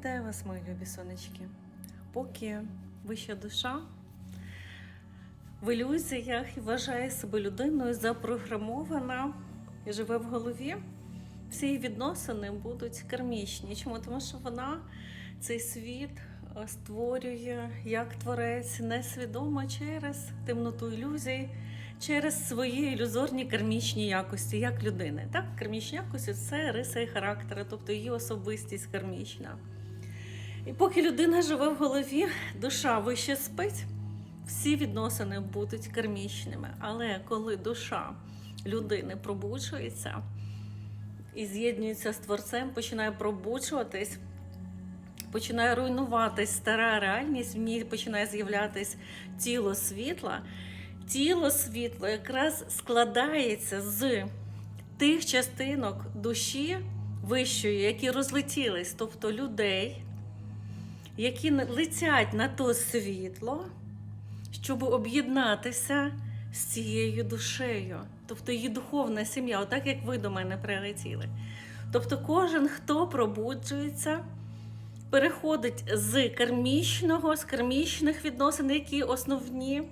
Вітаю вас, мої любі сонечки. Поки вища душа в ілюзіях і вважає себе людиною запрограмована і живе в голові, всі її відносини будуть кармічні. Чому? Тому що вона цей світ е, створює як творець несвідомо через темноту ілюзій, через свої ілюзорні кармічні якості, як людини. Так, кармічні якості це риса її характеру, тобто її особистість кармічна. І поки людина живе в голові, душа вище спить, всі відносини будуть кармічними. Але коли душа людини пробуджується і з'єднується з творцем, починає пробуджуватись, починає руйнуватись стара реальність, в ній починає з'являтись тіло світла. Тіло світла якраз складається з тих частинок душі вищої, які розлетілись, тобто людей, які летять на то світло, щоб об'єднатися з цією душею, тобто її духовна сім'я, отак як ви до мене прилетіли. Тобто кожен, хто пробуджується, переходить з кармічного, з кармічних відносин, які основні,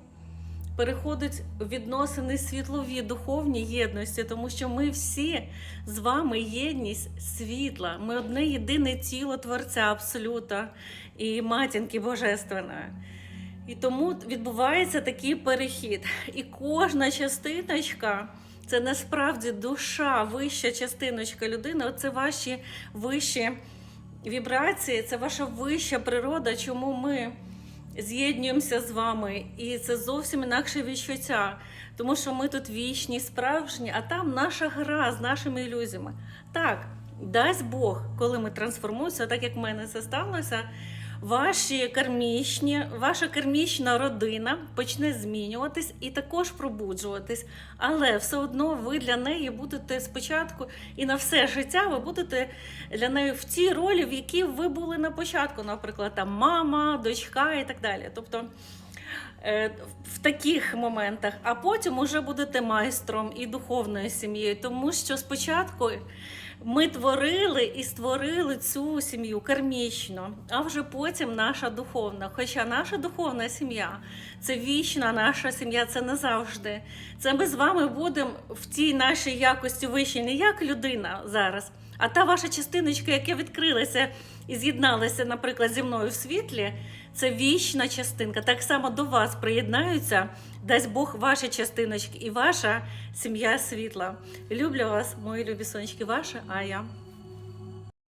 переходить відносини світлові, духовні єдності, тому що ми всі з вами єдність світла. Ми одне єдине тіло Творця Абсолюта і матінки Божественної. І тому відбувається такий перехід. І кожна частиночка це насправді душа, вища частиночка людини. Це ваші вищі вібрації, це ваша вища природа, чому ми з'єднуємося з вами. І це зовсім інакше відчуття. Тому що ми тут вічні, справжні, а там наша гра з нашими ілюзіями. Так, дасть Бог, коли ми трансформуємося, так як в мене це сталося, ваші кармічні, ваша кармічна родина почне змінюватись і також пробуджуватись. Але все одно ви для неї будете спочатку і на все життя ви будете для неї в тій ролі, в якій ви були на початку, наприклад, там мама, дочка і так далі. Тобто в таких моментах, а потім уже будете майстром і духовною сім'єю, тому що спочатку ми творили і створили цю сім'ю кармічно, а вже потім наша духовна. Хоча наша духовна сім'я це вічна наша сім'я, це не завжди. Це ми з вами будемо в тій нашій якості вищій, не як людина зараз, а та ваша частиночка, яка відкрилася і з'єдналася, наприклад, зі мною в світлі, це вічна частинка. Так само до вас приєднаються, дасть Бог ваші частиночки і ваша сім'я світла. Люблю вас, мої любі сонечки, ваша Ая.